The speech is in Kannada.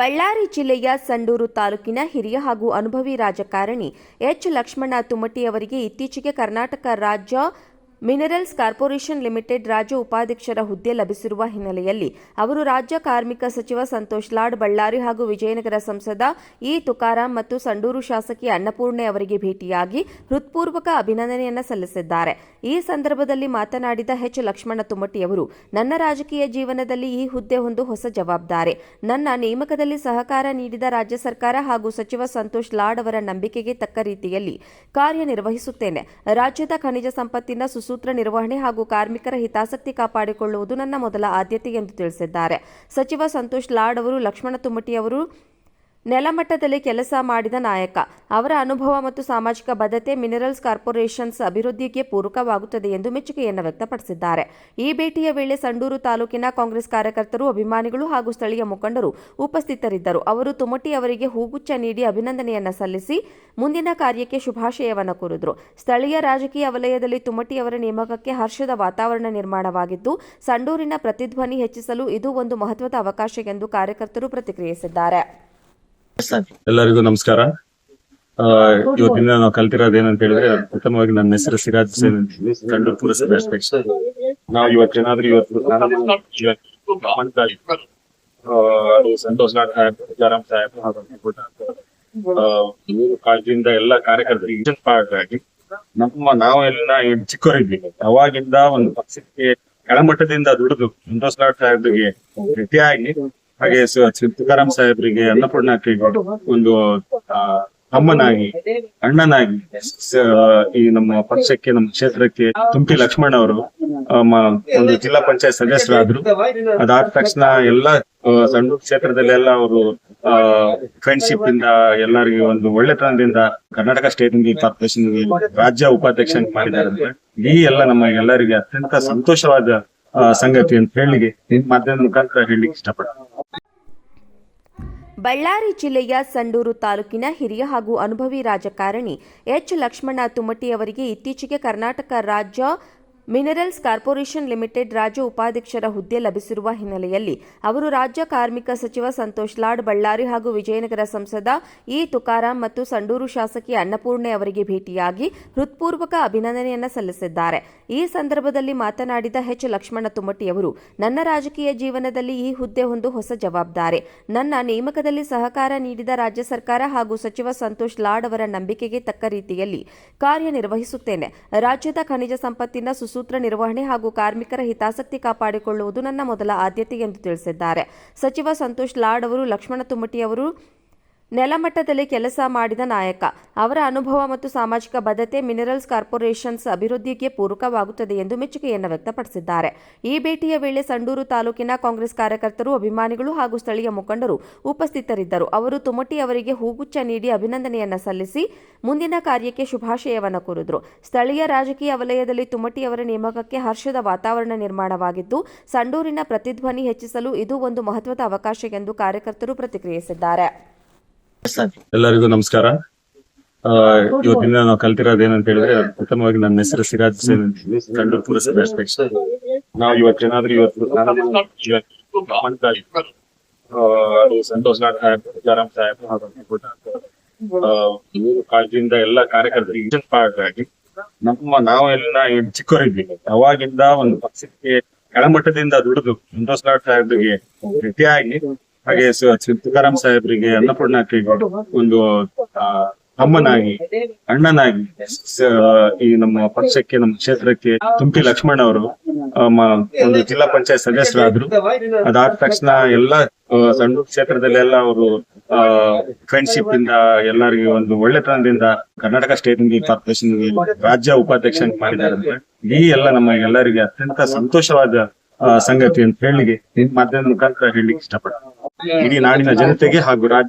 ಬಳ್ಳಾರಿ ಜಿಲ್ಲೆಯ ಸಂಡೂರು ತಾಲೂಕಿನ ಹಿರಿಯ ಹಾಗೂ ಅನುಭವಿ ರಾಜಕಾರಣಿ ಎಚ್ ಲಕ್ಷ್ಮಣ ತುಮಟಿ ಅವರಿಗೆ ಇತ್ತೀಚೆಗೆ ಕರ್ನಾಟಕ ರಾಜ್ಯ ಮಿನರಲ್ಸ್ ಕಾರ್ಪೊರೇಷನ್ ಲಿಮಿಟೆಡ್ ರಾಜ್ಯ ಉಪಾಧ್ಯಕ್ಷರ ಹುದ್ದೆ ಲಭಿಸಿರುವ ಹಿನ್ನೆಲೆಯಲ್ಲಿ ಅವರು ರಾಜ್ಯ ಕಾರ್ಮಿಕ ಸಚಿವ ಸಂತೋಷ್ ಲಾಡ್ ಬಳ್ಳಾರಿ ಹಾಗೂ ವಿಜಯನಗರ ಸಂಸದ ಇ ತುಕಾರಾಂ ಮತ್ತು ಸಂಡೂರು ಶಾಸಕಿ ಅನ್ನಪೂರ್ಣೆ ಅವರಿಗೆ ಭೇಟಿಯಾಗಿ ಹೃತ್ಪೂರ್ವಕ ಅಭಿನಂದನೆಯನ್ನು ಸಲ್ಲಿಸಿದ್ದಾರೆ. ಈ ಸಂದರ್ಭದಲ್ಲಿ ಮಾತನಾಡಿದ ಎಚ್. ಲಕ್ಷ್ಮಣ ತುಮಟಿ ಅವರು ನನ್ನ ರಾಜಕೀಯ ಜೀವನದಲ್ಲಿ ಈ ಹುದ್ದೆ ಒಂದು ಹೊಸ ಜವಾಬ್ದಾರಿ. ನನ್ನ ನೇಮಕದಲ್ಲಿ ಸಹಕಾರ ನೀಡಿದ ರಾಜ್ಯ ಸರ್ಕಾರ ಹಾಗೂ ಸಚಿವ ಸಂತೋಷ್ ಲಾಡ್ ಅವರ ನಂಬಿಕೆಗೆ ತಕ್ಕ ರೀತಿಯಲ್ಲಿ ಕಾರ್ಯನಿರ್ವಹಿಸುತ್ತೇನೆ. ರಾಜ್ಯದ ಖನಿಜ ಸಂಪತ್ತಿನ ಸುಸೂತ್ರ ನಿರ್ವಹಣೆ ಹಾಗೂ ಕಾರ್ಮಿಕರ ಹಿತಾಸಕ್ತಿ ಕಾಪಾಡಿಕೊಳ್ಳುವುದು ನನ್ನ ಮೊದಲ ಆದ್ಯತೆ ಎಂದು ತಿಳಿಸಿದ್ದಾರೆ. ಸಚಿವ ಸಂತೋಷ್ ಲಾಡ್ ಅವರು, ಲಕ್ಷ್ಮಣ ತುಮಟಿ ಅವರು ನೆಲಮಟ್ಟದಲ್ಲಿ ಕೆಲಸ ಮಾಡಿದ ನಾಯಕ. ಅವರ ಅನುಭವ ಮತ್ತು ಸಾಮಾಜಿಕ ಬದ್ಧತೆ ಮಿನರಲ್ಸ್ ಕಾರ್ಪೊರೇಷನ್ಸ್ ಅಭಿವೃದ್ಧಿಗೆ ಪೂರಕವಾಗುತ್ತದೆ ಎಂದು ಮೆಚ್ಚುಗೆಯನ್ನು ವ್ಯಕ್ತಪಡಿಸಿದ್ದಾರೆ. ಈ ಭೇಟಿಯ ವೇಳೆ ಸಂಡೂರು ತಾಲೂಕಿನ ಕಾಂಗ್ರೆಸ್ ಕಾರ್ಯಕರ್ತರು, ಅಭಿಮಾನಿಗಳು ಹಾಗೂ ಸ್ಥಳೀಯ ಮುಖಂಡರು ಉಪಸ್ಥಿತರಿದ್ದರು. ಅವರು ತುಮಟಿ ಅವರಿಗೆ ಹೂಗುಚ್ಛ ನೀಡಿ ಅಭಿನಂದನೆಯನ್ನು ಸಲ್ಲಿಸಿ ಮುಂದಿನ ಕಾರ್ಯಕ್ಕೆ ಶುಭಾಶಯವನ್ನು ಕೋರಿದರು. ಸ್ಥಳೀಯ ರಾಜಕೀಯ ವಲಯದಲ್ಲಿ ತುಮಟಿ ಅವರ ನೇಮಕಕ್ಕೆ ಹರ್ಷದ ವಾತಾವರಣ ನಿರ್ಮಾಣವಾಗಿದ್ದು, ಸಂಡೂರಿನ ಪ್ರತಿಧ್ವನಿ ಹೆಚ್ಚಿಸಲು ಇದು ಒಂದು ಮಹತ್ವದ ಅವಕಾಶ ಎಂದು ಕಾರ್ಯಕರ್ತರು ಪ್ರತಿಕ್ರಿಯಿಸಿದ್ದಾರೆ. ಎಲ್ಲರಿಗೂ ನಮಸ್ಕಾರ. ಆ, ಇವತ್ತಿನ ನಾವು ಕಲ್ತಿರೋದು ಏನಂತ ಹೇಳಿದ್ರೆ ಪ್ರಥಮವಾಗಿ ನನ್ನ ಹೆಸರು ಸಿರಾಜ್ ಹೇಳಿ, ಕಂಡೂರು ಪುರಸಭೆ ಅಧ್ಯಕ್ಷ. ನಾವು ಇವತ್ತು ನಾನು ಇವತ್ತು ಆ, ಸಂತೋಷ್ ಲಾಡ್ ಸಾಹೇಬ್ ಸಾಹೇಬ್ ಕಾಳಜಿಯಿಂದ ಎಲ್ಲ ಕಾರ್ಯಕರ್ತರಿಗೆ ನಮ್ಮ ನಾವೆಲ್ಲ ಏನ್ ಚಿಕ್ಕವರಿದ್ವಿ ಅವಾಗಿಂದ ಒಂದು ಪಕ್ಷಕ್ಕೆ ಕೆಳಮಟ್ಟದಿಂದ ದುಡಿದು ಸಂತೋಷ್ ಲಾಡ್ ಸಾಹೇಬ್ರಿಗೆ ಭೇಟಿಯಾಗಿ ಹಾಗೆ ತುಕಾರಾಮ್ ಸಾಹೇಬ್ರಿಗೆ ಅನ್ನಪೂರ್ಣ ಅಕ್ಕಿಗೆ ಒಂದು ಅಮ್ಮನಾಗಿ ಅಣ್ಣನಾಗಿ ಈ ನಮ್ಮ ಪಕ್ಷಕ್ಕೆ, ನಮ್ಮ ಕ್ಷೇತ್ರಕ್ಕೆ ತುಂಪಿ ಲಕ್ಷ್ಮಣ್ ಅವರು ಒಂದು ಜಿಲ್ಲಾ ಪಂಚಾಯತ್ ಸದಸ್ಯರಾದ್ರು. ಅದಾದ ತಕ್ಷಣ ಎಲ್ಲಾ ಸಣ್ಣ ಕ್ಷೇತ್ರದಲ್ಲೆಲ್ಲ ಅವರು ಫ್ರೆಂಡ್ಶಿಪ್ ಇಂದ ಎಲ್ಲರಿಗೆ ಒಂದು ಒಳ್ಳೆತನದಿಂದ ಕರ್ನಾಟಕ ಸ್ಟೇಟ್ ಕಾರ್ಪೊರೇಷನ್ ರಾಜ್ಯ ಉಪಾಧ್ಯಕ್ಷ ಮಾಡಿದ್ದಾರೆ. ಈ ಎಲ್ಲ ನಮ್ಮ ಎಲ್ಲರಿಗೆ ಅತ್ಯಂತ ಸಂತೋಷವಾದ ಸಂಗತಿ ಅಂತ ನಿಮ್ ಮಾಧ್ಯಮದ ಮುಖಾಂತರ ಹೇಳಲಿಕ್ಕೆ ಇಷ್ಟಪಡ್ತೀನಿ. ಬಳ್ಳಾರಿ ಜಿಲ್ಲೆಯ ಸಂಡೂರು ತಾಲೂಕಿನ ಹಿರಿಯ ಹಾಗೂ ಅನುಭವಿ ರಾಜಕಾರಣಿ ಎಚ್ ಲಕ್ಷ್ಮಣ ತುಮಟಿ ಅವರಿಗೆ ಇತ್ತೀಚೆಗೆ ಕರ್ನಾಟಕ ರಾಜ್ಯ ಮಿನರಲ್ಸ್ ಕಾರ್ಪೊರೇಷನ್ ಲಿಮಿಟೆಡ್ ರಾಜ್ಯ ಉಪಾಧ್ಯಕ್ಷರ ಹುದ್ದೆ ಲಭಿಸಿರುವ ಹಿನ್ನೆಲೆಯಲ್ಲಿ ಅವರು ರಾಜ್ಯ ಕಾರ್ಮಿಕ ಸಚಿವ ಸಂತೋಷ್ ಲಾಡ್ ಬಳ್ಳಾರಿ ಹಾಗೂ ವಿಜಯನಗರ ಸಂಸದ ಇ ತುಕಾರಾಂ ಮತ್ತು ಸಂಡೂರು ಶಾಸಕಿ ಅನ್ನಪೂರ್ಣೆ ಅವರಿಗೆ ಭೇಟಿಯಾಗಿ ಹೃತ್ಪೂರ್ವಕ ಅಭಿನಂದನೆಯನ್ನು ಸಲ್ಲಿಸಿದ್ದಾರೆ. ಈ ಸಂದರ್ಭದಲ್ಲಿ ಮಾತನಾಡಿದ ಎಚ್. ಲಕ್ಷ್ಮಣ ತುಮಟಿ ಅವರು, ನನ್ನ ರಾಜಕೀಯ ಜೀವನದಲ್ಲಿ ಈ ಹುದ್ದೆ ಒಂದು ಹೊಸ ಜವಾಬ್ದಾರಿ. ನನ್ನ ನೇಮಕದಲ್ಲಿ ಸಹಕಾರ ನೀಡಿದ ರಾಜ್ಯ ಸರ್ಕಾರ ಹಾಗೂ ಸಚಿವ ಸಂತೋಷ್ ಲಾಡ್ ಅವರ ನಂಬಿಕೆಗೆ ತಕ್ಕ ರೀತಿಯಲ್ಲಿ ಕಾರ್ಯನಿರ್ವಹಿಸುತ್ತೇನೆ. ರಾಜ್ಯದ ಖನಿಜ ಸಂಪತ್ತಿನ ಸುಸೂತ್ರ ನಿರ್ವಹಣೆ ಹಾಗೂ ಕಾರ್ಮಿಕರ ಹಿತಾಸಕ್ತಿ ಕಾಪಾಡಿಕೊಳ್ಳುವುದು ನನ್ನ ಮೊದಲ ಆದ್ಯತೆ ಎಂದು ತಿಳಿಸಿದ್ದಾರೆ. ಸಚಿವ ಸಂತೋಷ್ ಲಾಡ್ ಅವರು, ಲಕ್ಷ್ಮಣ ತುಮಟಿ ಅವರು ನೆಲಮಟ್ಟದಲ್ಲಿ ಕೆಲಸ ಮಾಡಿದ ನಾಯಕ. ಅವರ ಅನುಭವ ಮತ್ತು ಸಾಮಾಜಿಕ ಬದ್ಧತೆ ಮಿನರಲ್ಸ್ ಕಾರ್ಪೊರೇಷನ್ಸ್ ಅಭಿವೃದ್ಧಿಗೆ ಪೂರಕವಾಗುತ್ತದೆ ಎಂದು ಮೆಚ್ಚುಗೆಯನ್ನು ವ್ಯಕ್ತಪಡಿಸಿದ್ದಾರೆ. ಈ ಭೇಟಿಯ ವೇಳೆ ಸಂಡೂರು ತಾಲೂಕಿನ ಕಾಂಗ್ರೆಸ್ ಕಾರ್ಯಕರ್ತರು, ಅಭಿಮಾನಿಗಳು ಹಾಗೂ ಸ್ಥಳೀಯ ಮುಖಂಡರು ಉಪಸ್ಥಿತರಿದ್ದರು. ಅವರು ತುಮಟಿ ಅವರಿಗೆ ಹೂಗುಚ್ಛ ನೀಡಿ ಅಭಿನಂದನೆಯನ್ನು ಸಲ್ಲಿಸಿ ಮುಂದಿನ ಕಾರ್ಯಕ್ಕೆ ಶುಭಾಶಯವನ್ನು ಕೋರಿದರು. ಸ್ಥಳೀಯ ರಾಜಕೀಯ ವಲಯದಲ್ಲಿ ತುಮಟಿ ಅವರ ನೇಮಕಕ್ಕೆ ಹರ್ಷದ ವಾತಾವರಣ ನಿರ್ಮಾಣವಾಗಿದ್ದು, ಸಂಡೂರಿನ ಪ್ರತಿಧ್ವನಿ ಹೆಚ್ಚಿಸಲು ಇದು ಒಂದು ಮಹತ್ವದ ಅವಕಾಶ ಎಂದು ಕಾರ್ಯಕರ್ತರು ಪ್ರತಿಕ್ರಿಯಿಸಿದ್ದಾರೆ. ಎಲ್ಲರಿಗೂ ನಮಸ್ಕಾರ. ಆ, ಇವತ್ತಿನ ನಾವು ಕಲ್ತಿರೋದು ಏನಂತ ಹೇಳಿದ್ರೆ ಪ್ರಥಮವಾಗಿ ನನ್ನ ಹೆಸರು ಸಿರಾಜ್ ಸೇನ್ ಕಂಡೂರು ಪುರಸಭೆ ಅಧ್ಯಕ್ಷ. ನಾವು ಇವತ್ತೇನಾದ್ರೂ ಇವತ್ತು ಸಂತೋಷ್ ಲಾಡ್ ಸಾಹೇಬ್ ಮೂರು ಕಾಳಜಿಯಿಂದ ಎಲ್ಲ ಕಾರ್ಯಕರ್ತರಿಗೆ ಆಗಿ ನಮ್ಮ ನಾವೆಲ್ಲ ಚಿಕ್ಕವರಿದ್ವಿ ಅವಾಗಿಂದ ಒಂದು ಪಕ್ಷಕ್ಕೆ ಕೆಳಮಟ್ಟದಿಂದ ದುಡಿದು ಸಂತೋಷ್ ಲಾಡ್ ಸಾಹೇಬ್ರಿಗೆ ಭೇಟಿಯಾಗಿ ಹಾಗೆ ತುಕಾರಾಮ್ ಸಾಹೇಬ್ರಿಗೆ ಅನ್ನಪೂರ್ಣ ಒಂದು ಅಮ್ಮನಾಗಿ, ಅಣ್ಣನಾಗಿ ಈ ನಮ್ಮ ಪಕ್ಷಕ್ಕೆ, ನಮ್ಮ ಕ್ಷೇತ್ರಕ್ಕೆ ತುಮಕಿ ಲಕ್ಷ್ಮಣ್ ಅವರು ಒಂದು ಜಿಲ್ಲಾ ಪಂಚಾಯತ್ ಸದಸ್ಯರಾದ್ರು. ಅದಾದ ತಕ್ಷಣ ಎಲ್ಲಾ ಸಣ್ಣ ಕ್ಷೇತ್ರದಲ್ಲೆಲ್ಲ ಅವರು ಫ್ರೆಂಡ್ಶಿಪ್ ಇಂದ ಎಲ್ಲರಿಗೆ ಒಂದು ಒಳ್ಳೆತನದಿಂದ ಕರ್ನಾಟಕ ಸ್ಟೇಟ್ ಕಾರ್ಪೊರೇಷನ್ ರಾಜ್ಯ ಉಪಾಧ್ಯಕ್ಷ ಮಾಡಿದ್ದಾರೆ ಈ ಎಲ್ಲ ನಮ್ಮ ಎಲ್ಲರಿಗೆ ಅತ್ಯಂತ ಸಂತೋಷವಾದ ಸಂಗತಿ ಅಂತ ಮಾಧ್ಯಮ ಮಾಧ್ಯಮದ ಮುಖಾಂತರ ಹೇಳಲಿಕ್ಕೆ ಇಷ್ಟಪಡ್ತೀನಿ. ಇಡೀ ನಾಡಿನ ಜನತೆಗೆ ಹಾಗೂ ರಾಜ್ಯ